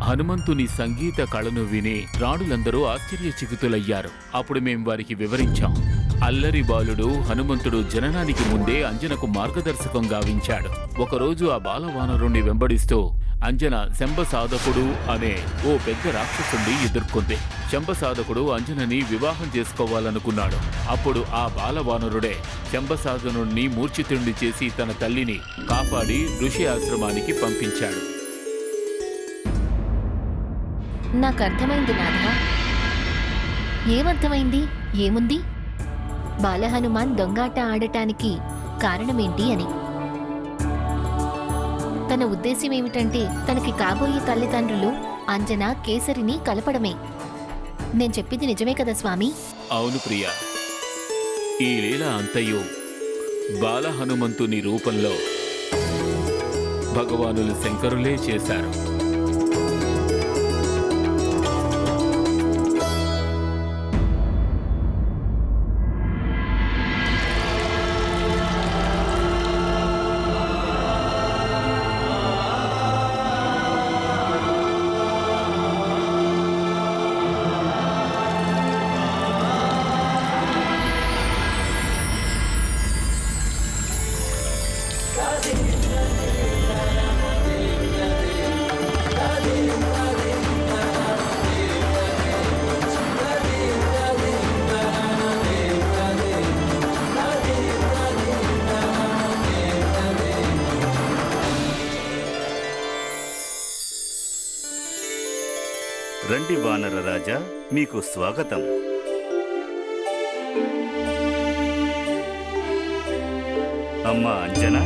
హనుమంతుని సంగీత కళను విని రాణులందరూ ఆశ్చర్యచకితులయ్యారు. అప్పుడు మేం వారికి వివరించాం. అల్లరి బాలుడు హనుమంతుడు జననానికి ముందే అంజనకు మార్గదర్శకం గావించాడు. ఒకరోజు ఆ బాలవానరుణ్ణి వెంబడిస్తూ అంజన శంభసాధకుడు అనే ఓ పెద్ద రాక్షసుని ఎదుర్కొంది. శంభసాధకుడు అంజనని వివాహం చేసుకోవాలనుకున్నాడు. అప్పుడు ఆ బాలవానరుడే శంభసాధనుణ్ణి మూర్ఛితుణ్ణి చేసి తన తల్లిని కాపాడి ఋషి ఆశ్రమానికి పంపించాడు. నాకు అర్థమైంది నాథ ఏమర్థమైంది? ఏముంది? బాలహనుమాన్ దొంగాట ఆడటానికి కారణమేంటి అని. తన ఉద్దేశ్యం ఏమిటంటే తనకి కాబోయే తల్లిదండ్రులు అంజన కేసరిని కలపడమే. నేను చెప్పింది నిజమే కదా స్వామి? అవును ప్రియా. ఈ లీల అంతయు బాల హనుమంతుని రూపంలో భగవానులు శంకరులే చేశారు. మీకు స్వాగతం. అమ్మ అంజనా.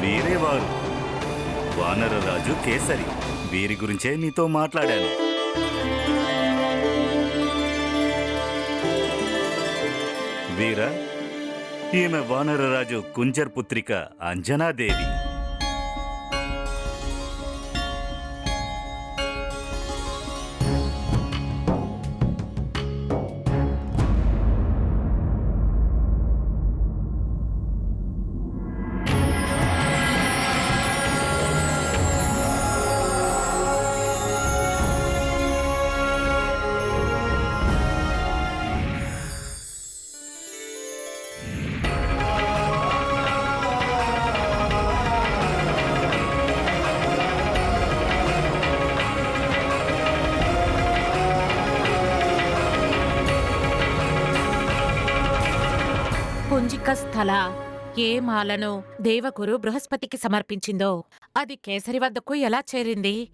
వీరే వారు వానరరాజు కేసరి. వీరి గురించే నీతో మాట్లాడాను. వీరా ఈమె వానరరాజు కుంజర్ పుత్రిక అంజనాదేవి. స్థల ఏ మాలను దేవగురు బృహస్పతికి సమర్పించిందో? అది కేసరి వద్దకు ఎలా చేరింది?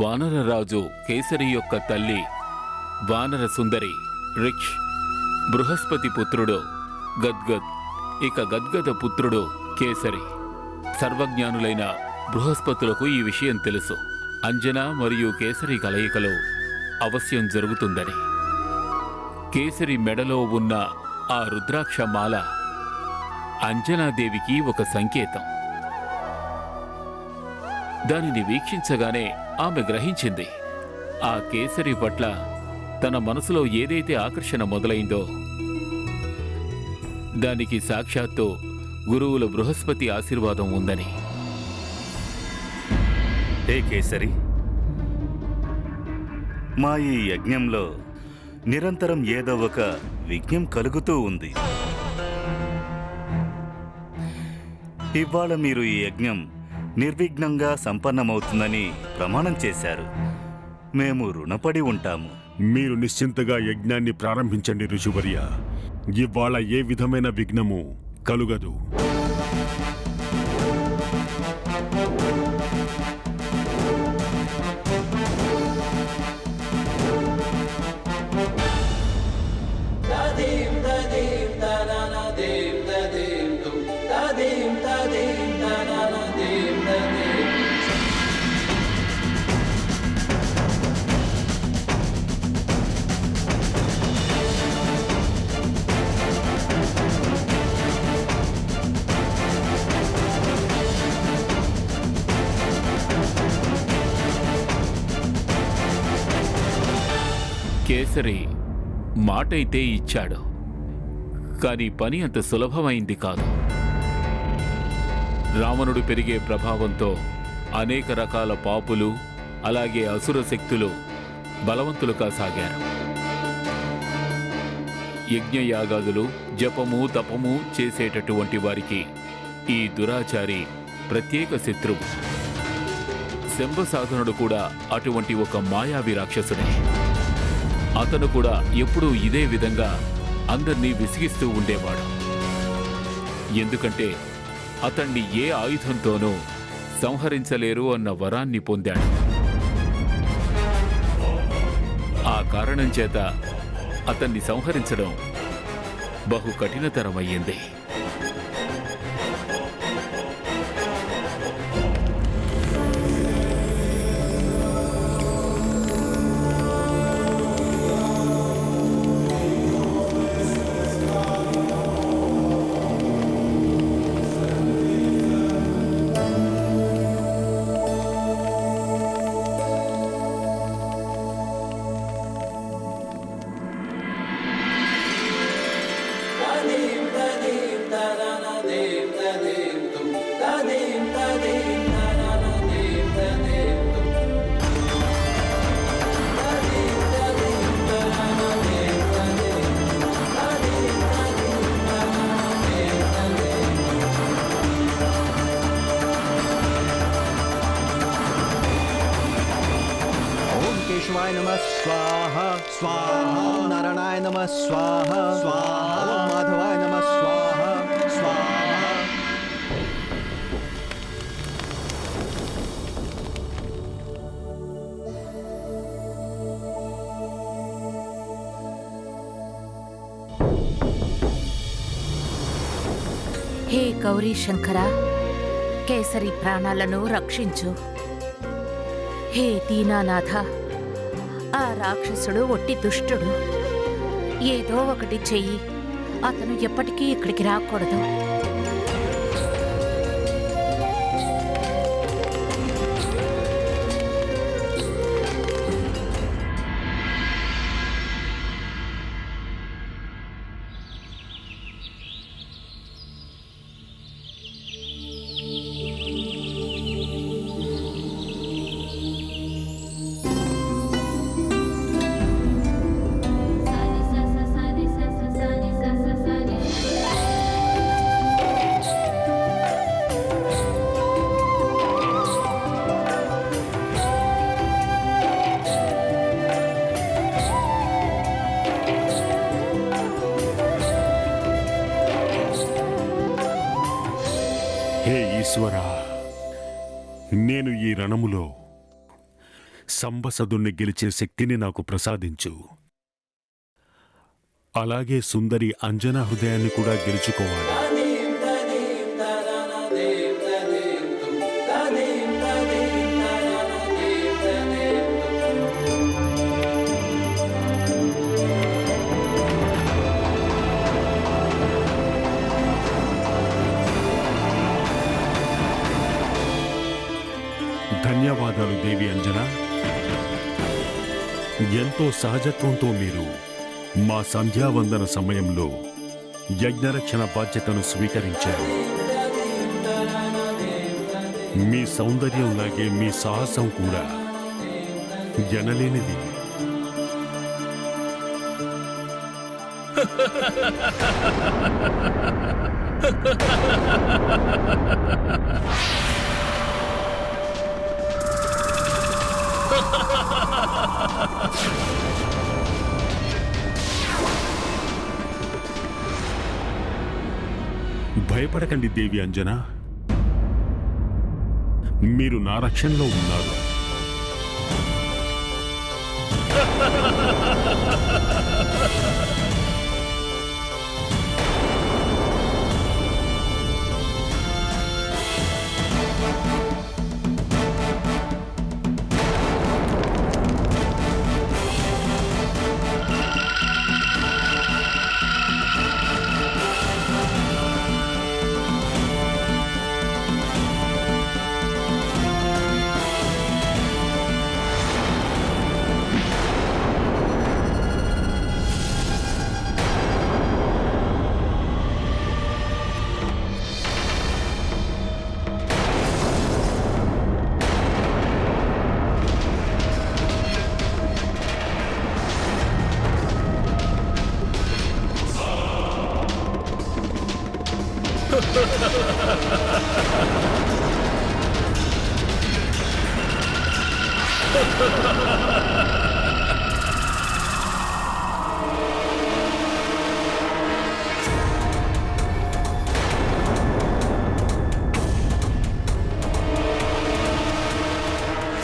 వానరరాజు కేసరి యొక్క తల్లి వానర సుందరి రిక్ష్ బృహస్పతి పుత్రుడు గద్గద్ ఇక గద్గద పుత్రుడు కేసరి. సర్వజ్ఞానులైన బృహస్పతులకు ఈ విషయం తెలుసు. అంజన మరియు కేసరి కలయికలో అవశ్యం జరుగుతుందని. కేసరి మెడలో ఉన్న ఆ రుద్రాక్ష మాల అంజనాదేవికి ఒక సంకేతం. దానిని వీక్షించగానే ఆమె గ్రహించింది. ఆ కేసరి పట్ల తన మనసులో ఏదైతే ఆకర్షణ మొదలైందో దానికి సాక్షాత్తు గురువుల బృహస్పతి ఆశీర్వాదం ఉందని. హే కేసరి! మా ఈ యజ్ఞంలో నిరంతరం ఏదో ఒక విఘ్నం కలుగుతూ ఉంది. ఇవాళ మీరు ఈ యజ్ఞం నిర్విఘ్నంగా సంపన్నమవుతుందని ప్రమాణం చేశారు. మేము రుణపడి ఉంటాము. మీరు నిశ్చింతగా యజ్ఞాన్ని ప్రారంభించండి ఋషువర్య ఇవాళ ఏ విధమైన విఘ్నము కలుగదు. మాటైతే ఇచ్చాడు. కానీ పని అంత సులభమైంది కాదు. రావణుడు పెరిగే ప్రభావంతో అనేక రకాల పాపులు అలాగే అసుర శక్తులు బలవంతులు కాసాగారు యజ్ఞయాగాదులు జపము తపము చేసేటటువంటి వారికి ఈ దురాచారి ప్రత్యేక శత్రువు. శంభ సాధనుడు కూడా అటువంటి ఒక మాయావి రాక్షసుడే. అతను కూడా ఎప్పుడూ ఇదే విధంగా అందర్నీ విసిగిస్తూ ఉండేవాడు. ఎందుకంటే అతన్ని ఏ ఆయుధంతోనూ సంహరించలేరు అన్న వరాన్ని పొందాడు. ఆ కారణం చేత అతన్ని సంహరించడం బహు కఠినతరమయ్యింది. గౌరీ శంకర కేసరి ప్రాణాలను రక్షించు. హే దీనానాథ ఆ రాక్షసుడు ఒట్టి దుష్టుడు. ఏదో ఒకటి చెయ్యి అతను ఎప్పటికీ ఇక్కడికి రాకూడదు. సంబసదుణ్ణి గెలిచే శక్తిని నాకు ప్రసాదించు. అలాగే సుందరి అంజనా హృదయాన్ని కూడా గెలుచుకోవాలి. ఎంతో సహజత్వంతో మీరు మా సంధ్యావందన సమయంలో యజ్ఞరక్షణ బాధ్యతను స్వీకరించారు. మీ సౌందర్యంలాగే మీ సాహసం కూడా జనలేనిది భయపడకండి దేవి అంజన. మీరు నా రక్షణలో ఉన్నారు.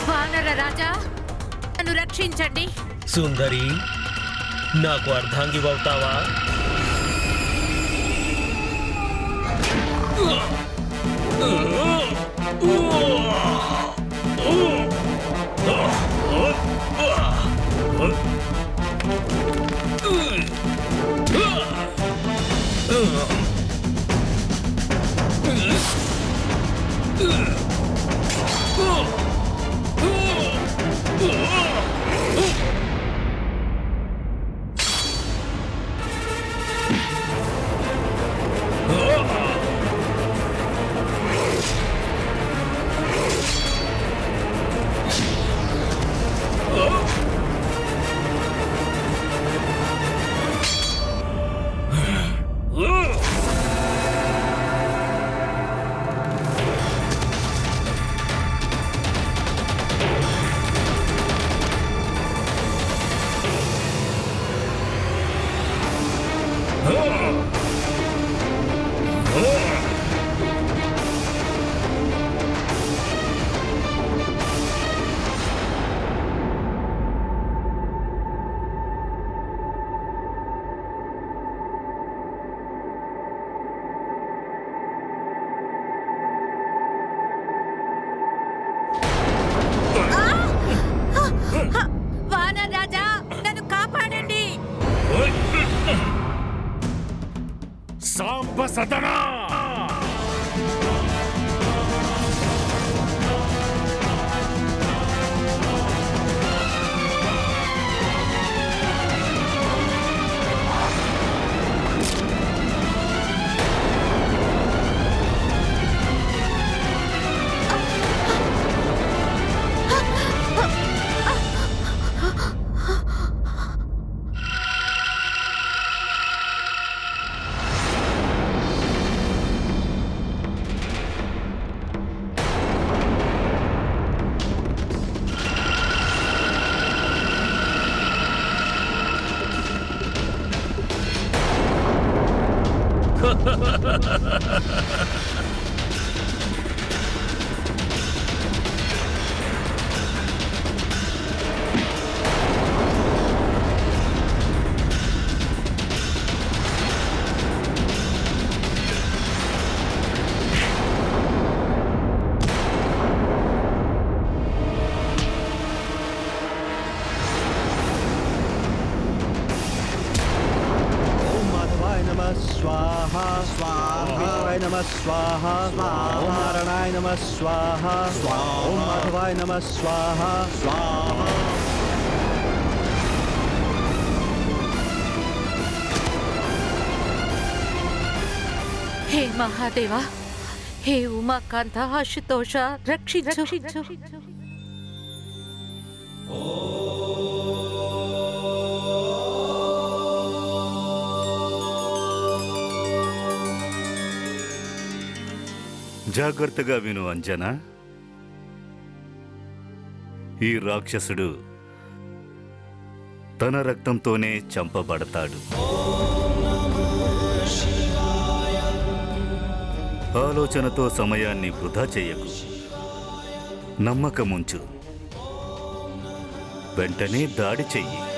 వానర రాజా నన్ను రక్షించండి సుందరి నాకు అర్ధాంగివవుతావా వానర్ サンバサタナ माधवाय नमः स्वाहा। ओम नारायणाय नमः स्वाहा। ओम माधवाय नमः स्वाहा। स्वाहा हे महादेवा हे उमा कांता ರಕ್ಷಿ रक्षित ರಕ್ಷಿ ಓ జాగ్రత్తగా విను అంజనా. ఈ రాక్షసుడు తన రక్తంతోనే చంపబడతాడు. ఆలోచనతో సమయాన్ని వృధా చేయకు. నమ్మకముంచు. వెంటనే దాడి చెయ్యి.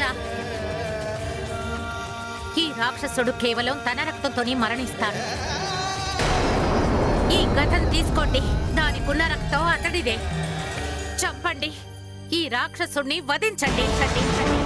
రాజా. ఈ రాక్షసుడు కేవలం తన రక్తంతోనే మరణిస్తాడు. ఈ గతను తీసుకోండి. దానికున్న రక్తం అతడిదే. చంపండి. ఈ రాక్షసుణ్ణి వధించండి. చండి,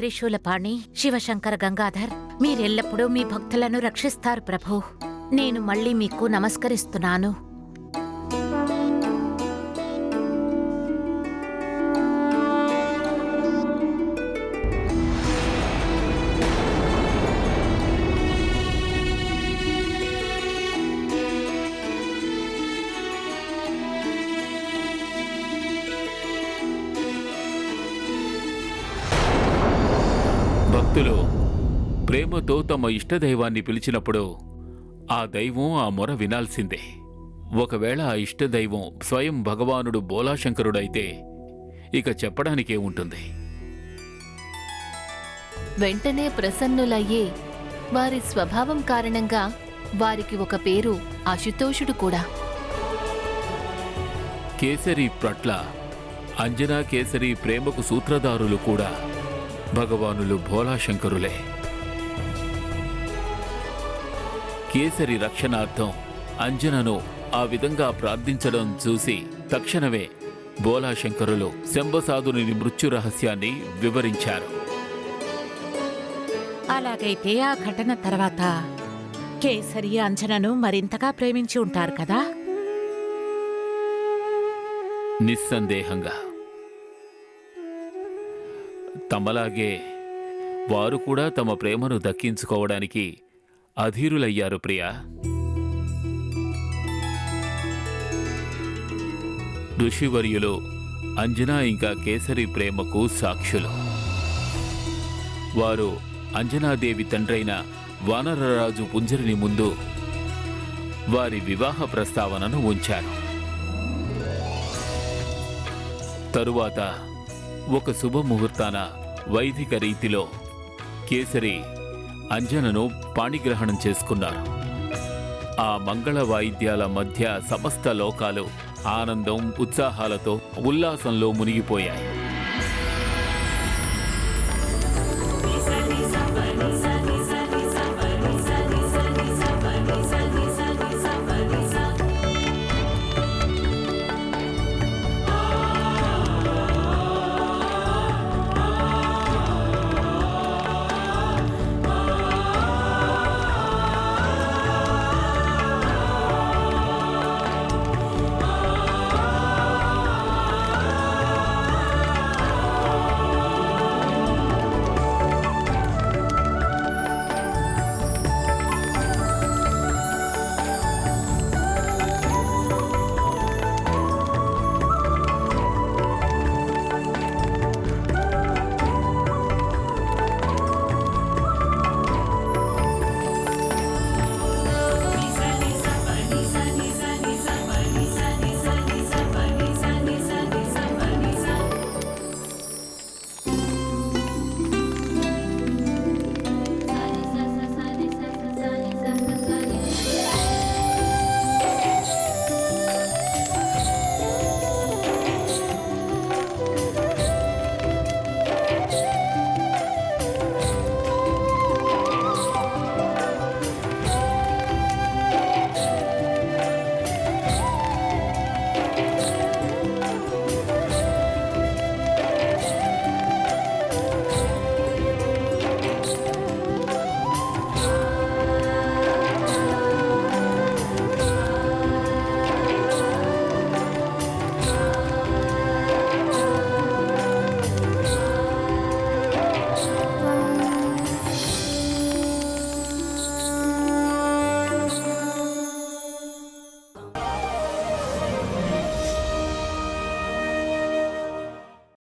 త్రిశూలపాణి శివశంకర గంగాధర్ మీరెల్లప్పుడూ మీ భక్తులను రక్షిస్తారు ప్రభు. నేను మళ్ళీ మీకు నమస్కరిస్తున్నాను. ప్రేమతో తమ ఇష్టదైవాన్ని పిలిచినప్పుడు ఆ దైవం ఆ మొర వినాల్సిందే. ఒకవేళ ఆ ఇష్టదైవం స్వయం భగవానుడు బోలాశంకరుడైతే ఇక చెప్పడానికే ఉంటుంది. వెంటనే ప్రసన్నులయ్యే వారి స్వభావం కారణంగా వారికి ఒక పేరు అశుతోషుడు కూడా. కేసరి పట్ల అంజనా కేసరి ప్రేమకు సూత్రధారులు కూడా భగవానులు భోలాశంకరులే కేసరి రక్షణార్థం అంజనను ఆ విధంగా ప్రార్థించడం చూసి తక్షణమే బోలాశంకరులు శంబసాదుని మృత్యు రహస్యాన్ని వివరించారు. అలాగైతే ఆ ఘటన తర్వాత కేసరి అంజనను మరింతగా ప్రేమించి ఉంటారు కదా? నిస్సందేహంగా. తమలాగే వారు కూడా తమ ప్రేమను దక్కించుకోవడానికి అధీరులయ్యారు ప్రియా. ఋషివర్యులు అంజనా ఇంకా కేసరి ప్రేమకు సాక్షులు. వారు అంజనాదేవి తండ్రైన వానరరాజు పుంజరిని ముందు వారి వివాహ ప్రస్తావనను ఉంచారు. తరువాత ఒక శుభముహూర్తాన వైదిక రీతిలో కేసరి అంజనను పాణిగ్రహణం చేసుకున్నారు. ఆ మంగళ వాయిద్యాల మధ్య సమస్త లోకాలు ఆనందం ఉత్సాహాలతో ఉల్లాసంలో మునిగిపోయాయి.